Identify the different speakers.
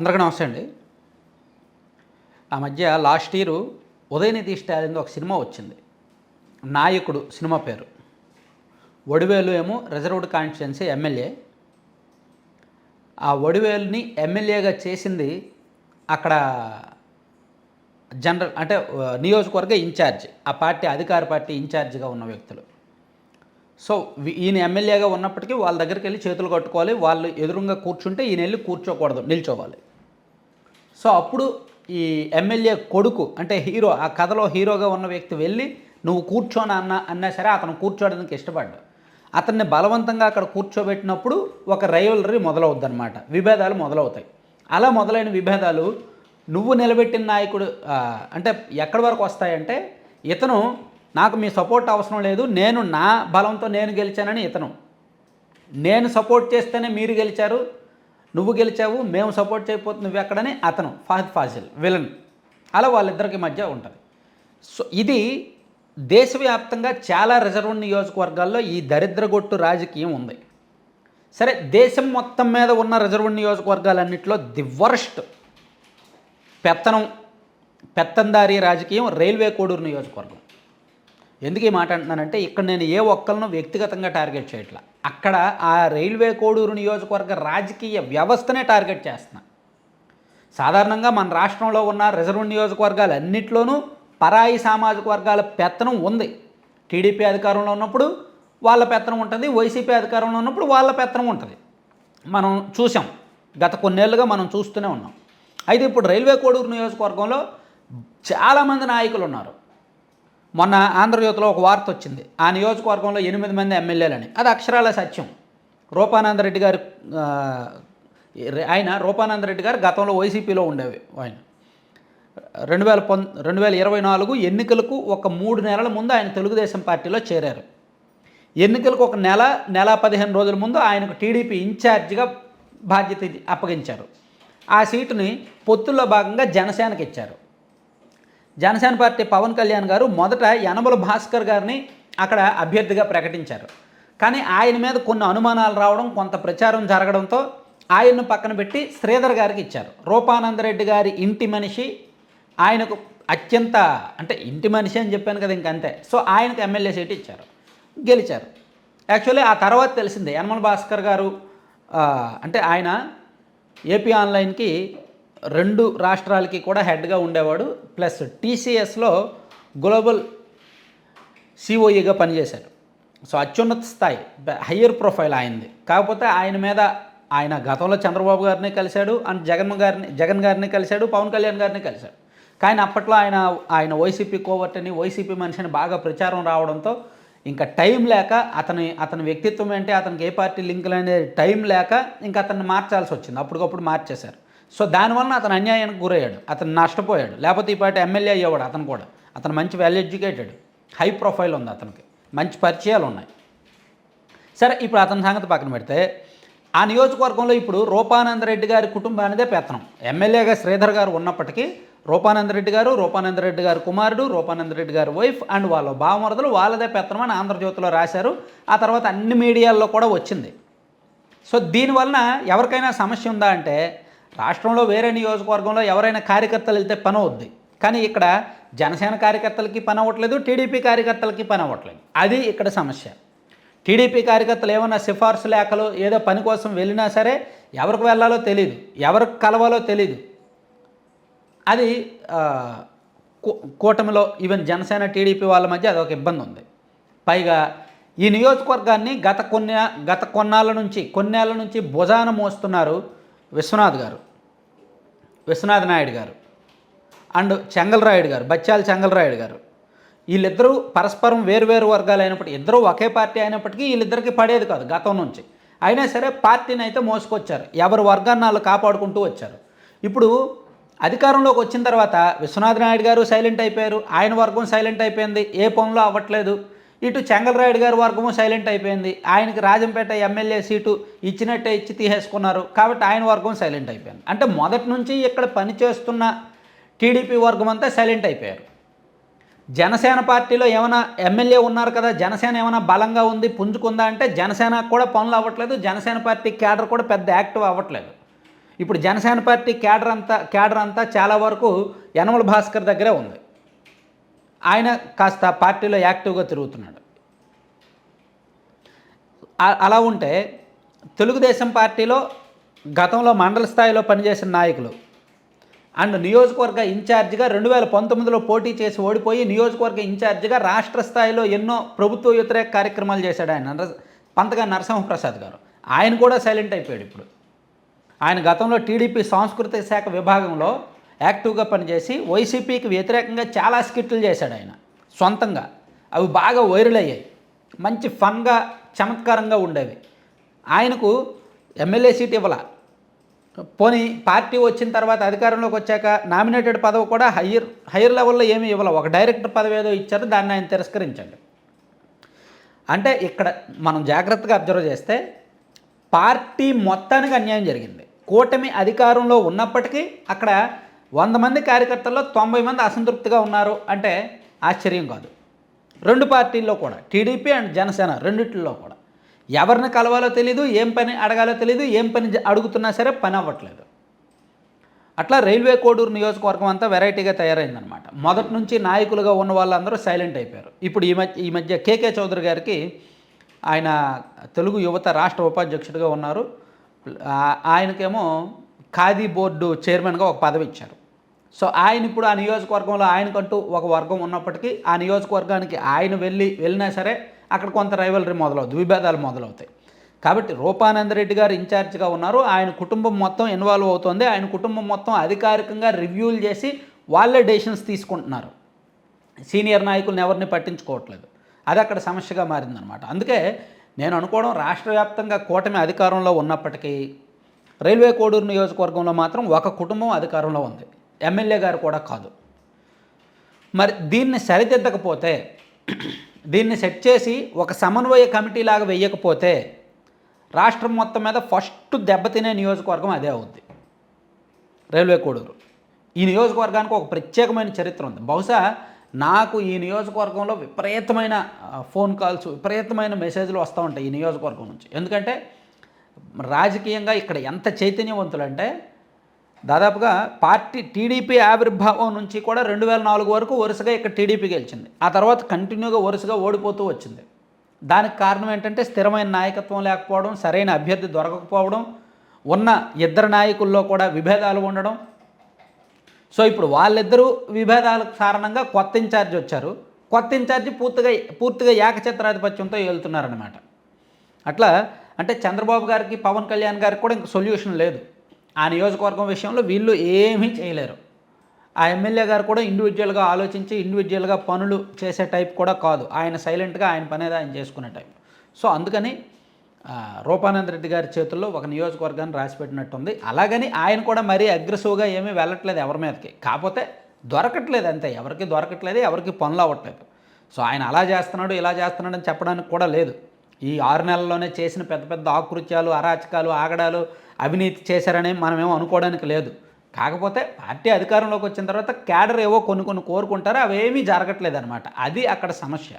Speaker 1: అందరికీ నమస్తే అండి. ఆ మధ్య లాస్ట్ ఇయర్ ఉదయనిధి స్టాలిన్ ఒక సినిమా వచ్చింది. నాయకుడు సినిమా పేరు. వడివేలు ఏమో రిజర్వ్డ్ కాన్స్టిట్యున్సీ ఎమ్మెల్యే. ఆ వడివేలుని ఎమ్మెల్యేగా చేసింది అక్కడ జనరల్ అంటే నియోజకవర్గ ఇన్ఛార్జ్ ఆ పార్టీ అధికార పార్టీ ఇన్ఛార్జిగా ఉన్న వ్యక్తులు. సో ఈయన ఎమ్మెల్యేగా ఉన్నప్పటికీ వాళ్ళ దగ్గరికి వెళ్ళి చేతులు కట్టుకోవాలి వాళ్ళు ఎదురుగా కూర్చుంటే ఈయన వెళ్ళి కూర్చోకూడదు నిల్చోవాలి. సో అప్పుడు ఈ ఎమ్మెల్యే కొడుకు అంటే హీరో ఆ కథలో హీరోగా ఉన్న వ్యక్తి వెళ్ళి నువ్వు కూర్చోని అన్న అన్నా సరే అతను కూర్చోవడానికి ఇష్టపడ్డు అతన్ని బలవంతంగా అక్కడ కూర్చోబెట్టినప్పుడు ఒక రైవలరీ మొదలవుద్ది అనమాట విభేదాలు మొదలవుతాయి. అలా మొదలైన విభేదాలు నువ్వు నిలబెట్టిన నాయకుడు అంటే ఎక్కడి వరకు వస్తాయంటే ఇతను నాకు మీ సపోర్ట్ అవసరం లేదు నేను నా బలంతో నేను గెలిచానని ఇతను. నేను సపోర్ట్ చేస్తేనే మీరు గెలిచారు నువ్వు గెలిచావు మేము సపోర్ట్ చేయకపోతే నువ్వు ఎక్కడని అతను ఫహద్ ఫాజిల్ విలన్ అలా వాళ్ళిద్దరికి మధ్య ఉంటుంది. సో ఇది దేశవ్యాప్తంగా చాలా రిజర్వ్ నియోజకవర్గాల్లో ఈ దరిద్రగొట్టు రాజకీయం ఉంది. సరే దేశం మొత్తం మీద ఉన్న రిజర్వ్ నియోజకవర్గాలన్నింటిలో ది వర్స్ట్ పెత్తనం పెత్తందారీ రాజకీయం రైల్వే కోడూరు నియోజకవర్గం. ఎందుకు ఈ మాట అంటున్నానంటే ఇక్కడ నేను ఏ ఒక్కరిను వ్యక్తిగతంగా టార్గెట్ చేయట్లా. అక్కడ ఆ రైల్వే కోడూరు నియోజకవర్గ రాజకీయ వ్యవస్థనే టార్గెట్ చేస్తున్నా. సాధారణంగా మన రాష్ట్రంలో ఉన్న రిజర్వ్ నియోజకవర్గాలు అన్నింటిలోనూ పరాయి సామాజిక వర్గాల పెత్తనం ఉంది. టీడీపీ అధికారంలో ఉన్నప్పుడు వాళ్ళ పెత్తనం ఉంటుంది వైసీపీ అధికారంలో ఉన్నప్పుడు వాళ్ళ పెత్తనం ఉంటుంది. మనం చూసాం గత కొన్నేళ్ళుగా మనం చూస్తూనే ఉన్నాం. అయితే ఇప్పుడు రైల్వే కోడూరు నియోజకవర్గంలో చాలామంది నాయకులు ఉన్నారు. మొన్న ఆంధ్రజ్యోతిలో ఒక వార్త వచ్చింది. ఆ నియోజకవర్గంలో ఎనిమిది మంది ఎమ్మెల్యేలని. అది అక్షరాల సత్యం. రూపానంద రెడ్డి గారు ఆయన రూపానంద రెడ్డి గారు గతంలో వైసీపీలో ఉండేవి ఆయన. రెండు వేల పొం రెండు వేల ఇరవై నాలుగు ఎన్నికలకు ఒక మూడు నెలల ముందు ఆయన తెలుగుదేశం పార్టీలో చేరారు. ఎన్నికలకు ఒక నెల నెల పదిహేను రోజుల ముందు ఆయనకు టీడీపీ ఇన్ఛార్జిగా బాధ్యత అప్పగించారు. ఆ సీటుని పొత్తుల్లో భాగంగా జనసేనకి ఇచ్చారు. జనసేన పార్టీ పవన్ కళ్యాణ్ గారు మొదట యనమల భాస్కర్ గారిని అక్కడ అభ్యర్థిగా ప్రకటించారు. కానీ ఆయన మీద కొన్ని అనుమానాలు రావడం కొంత ప్రచారం జరగడంతో ఆయన్ను పక్కన పెట్టి శ్రీధర్ గారికి ఇచ్చారు. రూపానందరెడ్డి గారి ఇంటి మనిషి ఆయనకు అత్యంత అంటే ఇంటి మనిషి అని చెప్పాను కదా ఇంకంతే. సో ఆయనకు ఎమ్మెల్యే సీట్ ఇచ్చారు. గెలిచారు. యాక్చువల్లీ ఆ తర్వాత తెలిసిందే యనమల భాస్కర్ గారు అంటే ఆయన ఏపీ ఆన్లైన్కి రెండు రాష్ట్రాలకి కూడా హెడ్గా ఉండేవాడు. ప్లస్ టీసీఎస్లో గ్లోబల్ సిఓఈగా పనిచేశాడు. సో అత్యున్నత స్థాయి హయ్యర్ ప్రొఫైల్ ఆయనది. కాకపోతే ఆయన మీద ఆయన గతంలో చంద్రబాబు గారిని కలిశాడు అండ్ జగన్ గారిని జగన్ గారిని కలిశాడు పవన్ కళ్యాణ్ గారిని కలిశాడు. కానీ అప్పట్లో ఆయన ఆయన వైసీపీ కోవర్ట్ని వైసీపీ మనిషిని బాగా ప్రచారం రావడంతో ఇంకా టైం లేక అతని అతని వ్యక్తిత్వం ఏంటి అతనికి ఏ పార్టీ లింకులు అనేది టైం లేక ఇంకా అతన్ని మార్చాల్సి వచ్చింది. అప్పటికప్పుడు మార్చేశారు. సో దానివల్ల అతను అన్యాయానికి గురయ్యాడు. అతను నష్టపోయాడు. లేకపోతే ఈ ఎమ్మెల్యే అయ్యేవాడు అతను కూడా. అతను మంచి వెల్ ఎడ్యుకేటెడ్ హై ప్రొఫైల్ ఉంది అతనికి. మంచి పరిచయాలు ఉన్నాయి. సరే ఇప్పుడు అతని సంగతి పక్కన పెడితే ఆ నియోజకవర్గంలో ఇప్పుడు రూపానంద రెడ్డి గారి కుటుంబానిదే పెత్తనం. ఎమ్మెల్యేగా శ్రీధర్ గారు ఉన్నప్పటికీ రూపానంద రెడ్డి గారు రూపానంద రెడ్డి కుమారుడు రూపానంద రెడ్డి వైఫ్ అండ్ వాళ్ళ భావమరదలు వాళ్ళదే పెత్తనం అని ఆంధ్రజ్యోతిలో రాశారు. ఆ తర్వాత అన్ని మీడియాల్లో కూడా వచ్చింది. సో దీనివలన ఎవరికైనా సమస్య ఉందా అంటే రాష్ట్రంలో వేరే నియోజకవర్గంలో ఎవరైనా కార్యకర్తలు వెళ్తే పని అవుద్ది. కానీ ఇక్కడ జనసేన కార్యకర్తలకి పని అవ్వట్లేదు టీడీపీ కార్యకర్తలకి పని అవ్వట్లేదు. అది ఇక్కడ సమస్య. టీడీపీ కార్యకర్తలు ఏమన్నా సిఫార్సు లేఖలు ఏదో పని కోసం వెళ్ళినా సరే ఎవరికి వెళ్ళాలో తెలియదు ఎవరికి కలవాలో తెలియదు అది కూ- కూటమిలో ఈవెన్ జనసేన టీడీపీ వాళ్ళ మధ్య అదొక ఇబ్బంది ఉంది. పైగా ఈ నియోజకవర్గాన్ని గత కొన్ని గత కొన్నాళ్ళ నుంచి కొన్నేళ్ళ నుంచి భుజాన మోస్తున్నారు విశ్వనాథ్ గారు విశ్వనాథ్ నాయుడు గారు అండ్ చెంగల్రాయుడు గారు బచ్చాల చెంగల్రాయుడు గారు. వీళ్ళిద్దరూ పరస్పరం వేరువేరు వర్గాలు అయినప్పటికీ ఇద్దరూ ఒకే పార్టీ అయినప్పటికీ వీళ్ళిద్దరికి పడేది కాదు గతం నుంచి. అయినా సరే పార్టీని అయితే మోసుకొచ్చారు. ఎవరి వర్గాన్ని వాళ్ళు కాపాడుకుంటూ వచ్చారు. ఇప్పుడు అధికారంలోకి వచ్చిన తర్వాత విశ్వనాథ్ నాయుడు గారు సైలెంట్ అయిపోయారు. ఆయన వర్గం సైలెంట్ అయిపోయింది. ఏ పనులు అవ్వట్లేదు. ఇటు చెంగలరాయుడు గారి వర్గము సైలెంట్ అయిపోయింది. ఆయనకి రాజంపేట ఎమ్మెల్యే సీటు ఇచ్చినట్టే ఇచ్చి తీసేసుకున్నారు. కాబట్టి ఆయన వర్గం సైలెంట్ అయిపోయింది. అంటే మొదటి నుంచి ఇక్కడ పనిచేస్తున్న టీడీపీ వర్గం అంతా సైలెంట్ అయిపోయారు. జనసేన పార్టీలో ఏమైనా ఎమ్మెల్యే ఉన్నారు కదా జనసేన ఏమైనా బలంగా ఉంది పుంజుకుందా అంటే జనసేన కూడా పనులు అవ్వట్లేదు. జనసేన పార్టీ క్యాడర్ కూడా పెద్ద యాక్టివ్ అవ్వట్లేదు. ఇప్పుడు జనసేన పార్టీ క్యాడర్ అంతా క్యాడర్ అంతా చాలా వరకు యనమల భాస్కర్ దగ్గరే ఉంది. ఆయన కాస్త పార్టీలో యాక్టివ్గా తిరుగుతున్నాడు. అలా ఉంటే తెలుగుదేశం పార్టీలో గతంలో మండల స్థాయిలో పనిచేసిన నాయకులు అండ్ నియోజకవర్గ ఇన్ఛార్జిగా రెండు వేల పంతొమ్మిదిలో పోటీ చేసి ఓడిపోయి నియోజకవర్గ ఇన్ఛార్జిగా రాష్ట్ర స్థాయిలో ఎన్నో ప్రభుత్వ వ్యతిరేక కార్యక్రమాలు చేశాడు ఆయన పంతగా నరసింహప్రసాద్ గారు. ఆయన కూడా సైలెంట్ అయిపోయాడు ఇప్పుడు. ఆయన గతంలో టీడీపీ సాంస్కృతిక శాఖ విభాగంలో యాక్టివ్గా పనిచేసి వైసీపీకి వ్యతిరేకంగా చాలా స్కిట్లు చేశాడు ఆయన. సొంతంగా. అవి బాగా వైరల్ అయ్యాయి. మంచి ఫన్గా చమత్కారంగా ఉండేవి. ఆయనకు ఎమ్మెల్యే సీట్ ఇవ్వాల. పోనీ పార్టీ వచ్చిన తర్వాత అధికారంలోకి వచ్చాక నామినేటెడ్ పదవి కూడా హయ్యర్ హయ్యర్ లెవెల్లో ఏమీ ఇవ్వాలి. ఒక డైరెక్టర్ పదవి ఏదో ఇచ్చారు దాన్ని ఆయన తిరస్కరించండి. అంటే ఇక్కడ మనం జాగ్రత్తగా అబ్జర్వ్ చేస్తే పార్టీ మొత్తానికి అన్యాయం జరిగింది. కూటమి అధికారంలో ఉన్నప్పటికీ అక్కడ వంద మంది కార్యకర్తల్లో తొంభై మంది అసంతృప్తిగా ఉన్నారు అంటే ఆశ్చర్యం కాదు. రెండు పార్టీల్లో కూడా టీడీపీ అండ్ జనసేన రెండిట్లో కూడా. ఎవరిని కలవాలో తెలీదు ఏం పని అడగాలో తెలీదు ఏం పని అడుగుతున్నా సరే పని అవ్వట్లేదు. అట్లా రైల్వే కోడూరు నియోజకవర్గం అంతా వెరైటీగా తయారైందనమాట మొదటి నుంచి నాయకులుగా ఉన్న వాళ్ళందరూ సైలెంట్ అయిపోయారు. ఇప్పుడు ఈ మధ్య ఈ మధ్య కేకే చౌదరి గారికి ఆయన తెలుగు యువత రాష్ట్ర ఉపాధ్యక్షుడిగా ఉన్నారు. ఆయనకేమో ఖాదీ బోర్డు చైర్మన్గా ఒక పదవి ఇచ్చారు. సో ఆయన ఇప్పుడు ఆ నియోజకవర్గంలో ఆయనకంటూ ఒక వర్గం ఉన్నప్పటికీ ఆ నియోజకవర్గానికి ఆయన వెళ్ళి వెళ్ళినా సరే అక్కడ కొంత రైవలరీ మొదలవుతుంది విభేదాలు మొదలవుతాయి. కాబట్టి రూపానంద రెడ్డి గారు ఇన్ఛార్జ్గా ఉన్నారు. ఆయన కుటుంబం మొత్తం ఇన్వాల్వ్ అవుతుంది. ఆయన కుటుంబం మొత్తం అధికారికంగా రివ్యూలు చేసి వాళ్ళే డెసిషన్స్ తీసుకుంటున్నారు. సీనియర్ నాయకులను ఎవరిని పట్టించుకోవట్లేదు. అది అక్కడ సమస్యగా మారిందనమాట అందుకే నేను అనుకోవడం రాష్ట్ర వ్యాప్తంగా కూటమి అధికారంలో ఉన్నప్పటికీ రైల్వే కోడూరు నియోజకవర్గంలో మాత్రం ఒక కుటుంబం అధికారంలో ఉంది. ఎమ్మెల్యే గారు కూడా కాదు. మరి దీన్ని సరిదిద్దకపోతే దీన్ని సెట్ చేసి ఒక సమన్వయ కమిటీ లాగా వేయకపోతే రాష్ట్రం మొత్తం మీద ఫస్ట్ దెబ్బతినే నియోజకవర్గం అదే అవుద్ది. రైల్వే కోడూరు. ఈ నియోజకవర్గానికి ఒక ప్రత్యేకమైన చరిత్ర ఉంది. బహుశా నాకు ఈ నియోజకవర్గంలో విపరీతమైన ఫోన్ కాల్స్ విపరీతమైన మెసేజ్లు వస్తూ ఉంటాయి ఈ నియోజకవర్గం నుంచి. ఎందుకంటే రాజకీయంగా ఇక్కడ ఎంత చైతన్యవంతులు అంటే దాదాపుగా పార్టీ టీడీపీ ఆవిర్భావం నుంచి కూడా రెండు వేల నాలుగు వరకు వరుసగా ఇక్కడ టీడీపీ గెలిచింది. ఆ తర్వాత కంటిన్యూగా వరుసగా ఓడిపోతూ వచ్చింది. దానికి కారణం ఏంటంటే స్థిరమైన నాయకత్వం లేకపోవడం సరైన అభ్యర్థి దొరకకపోవడం ఉన్న ఇద్దరు నాయకుల్లో కూడా విభేదాలు ఉండడం. సో ఇప్పుడు వాళ్ళిద్దరూ విభేదాల కారణంగా కొత్త ఇన్ఛార్జ్ వచ్చారు. కొత్త ఇన్ఛార్జి పూర్తిగా పూర్తిగా ఏకఛత్రాధిపత్యంతో వెళ్తున్నారనమాట అట్లా అంటే చంద్రబాబు గారికి పవన్ కళ్యాణ్ గారికి కూడా ఇంక సొల్యూషన్ లేదు. ఆ నియోజకవర్గం విషయంలో వీళ్ళు ఏమీ చేయలేరు. ఆ ఎమ్మెల్యే గారు కూడా ఇండివిజువల్గా ఆలోచించి ఇండివిజువల్గా పనులు చేసే టైప్ కూడా కాదు. ఆయన సైలెంట్గా ఆయన పనేది ఆయన చేసుకునే టైప్. సో అందుకని రూపానంద రెడ్డి గారి చేతుల్లో ఒక నియోజకవర్గాన్ని రాసిపెట్టినట్టుంది. అలాగని ఆయన కూడా మరీ అగ్రెసివ్గా ఏమీ వెళ్ళట్లేదు ఎవరి మీదకి. కాకపోతే దొరకట్లేదు అంతే. ఎవరికి దొరకట్లేదు ఎవరికి పనులు అవ్వట్లేదు. సో ఆయన అలా చేస్తున్నాడు ఇలా చేస్తున్నాడు అని చెప్పడానికి కూడా లేదు. ఈ ఆరు నెలల్లోనే చేసిన పెద్ద పెద్ద ఆకృత్యాలు అరాచకాలు ఆగడాలు అవినీతి చేశారని మనమేమో అనుకోవడానికి లేదు. కాకపోతే పార్టీ అధికారంలోకి వచ్చిన తర్వాత క్యాడర్ ఏవో కొన్ని కొన్ని కోరుకుంటారో అవేమీ జరగట్లేదు అనమాట అది అక్కడ సమస్య.